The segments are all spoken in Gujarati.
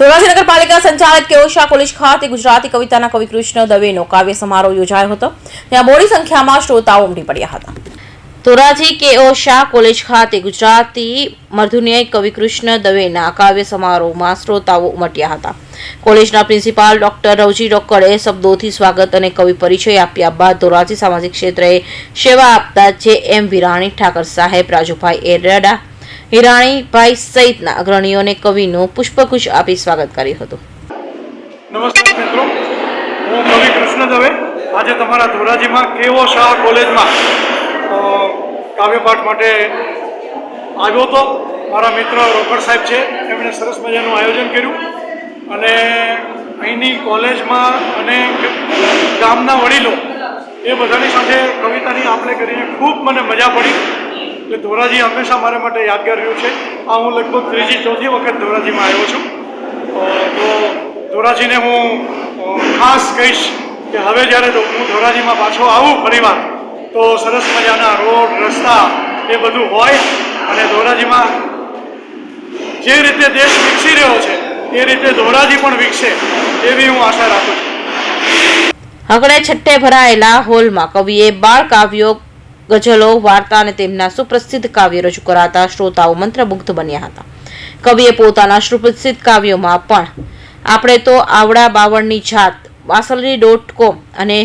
ધોરાજી નગરપાલિકા સંચાલિત કેઓશા કોલેજ ખાતે ગુજરાતી કવિતાના કવિ કૃષ્ણ દવેનો કાવ્ય સમારોહ યોજાયો હતો. ત્યાં મોડી સંખ્યામાં શ્રોતાઓ ઉમટી પડ્યા હતા. ધોરાજી કેઓ શાહ કોલેજ ખાતે ગુજરાતી મર્ધુન્યાય કવિ કૃષ્ણ દવેના કાવ્ય સમારોહમાં શ્રોતાઓ ઉમટ્યા હતા. કોલેજના પ્રિન્સિપાલ ડોક્ટર રવજી રોકડે શબ્દોથી સ્વાગત અને કવિ પરિચય આપ્યા બાદ ધોરાજી સામાજિક ક્ષેત્રે સેવા આપતા જે એમ વિરાણી ઠાકર સાહેબ, રાજુભાઈ એરડા હિરાણીભાઈ સહિતના અગ્રણીઓને કવિનું પુષ્પગુચ્છ આપી સ્વાગત કર્યું હતું. નમસ્કાર મિત્રો. હું કવિ કૃષ્ણ દવે. આજે તમારા ધોરાજીમાં કેવો શાહ કોલેજમાં કાવ્યપાઠ માટે આવ્યો હતો? મારા મિત્ર રોકડ સાહેબ છે, એમણે સરસ મજાનું આયોજન કર્યું. અને અહીંની કોલેજમાં અને ગામના વડીલો એ બધાની સાથે કવિતાની આપણે કરીને ખૂબ મને મજા પડી. એટલે ધોરાજી હંમેશા મારા માટે યાદગાર રહ્યું છે. આ હું લગભગ ત્રીજી, ચોથી વખત ધોરાજીમાં આવ્યો છું. તો ધોરાજીને હું ખાસ કહીશ કે હવે જ્યારે હું ધોરાજીમાં પાછો આવું ફરીવાર તો સરસ મજાના રોડ, રસ્તા એ બધું હોય અને ધોરાજીમાં જે રીતે દેશ વિકસી રહ્યો છે, એ રીતે ધોરાજી પણ વિકસે એવી હું આશા રાખું છું. હકડે છઠ્ઠે ભરાયેલા હોલમાં કવિએ બાળ કાવ્યો ગઝલો, વાર્તા અને તેમના સુપ્રસિદ્ધ કાવ્યો રજૂ કરાતા શ્રોતાઓ મંત્રમુગ્ધ બન્યા હતા. કવિએ પોતાના સુપ્રસિદ્ધ કાવ્યોમાં પણ આપણે તો આવડા બાવળની જાત વાસલરી ડોટ કોમ અને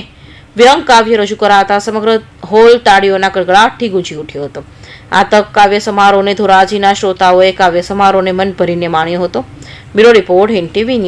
વ્યંગ કાવ્ય રજૂ કરાતા સમગ્ર હોલ તાળીઓના ગડગડાટથી ગુંજી ઉઠ્યો હતો. આ તક કાવ્ય સમારોહને ધોરાજીના શ્રોતાઓએ કાવ્ય સમારોહને મન ભરીને માણ્યો હતો. Bureau report Hind TV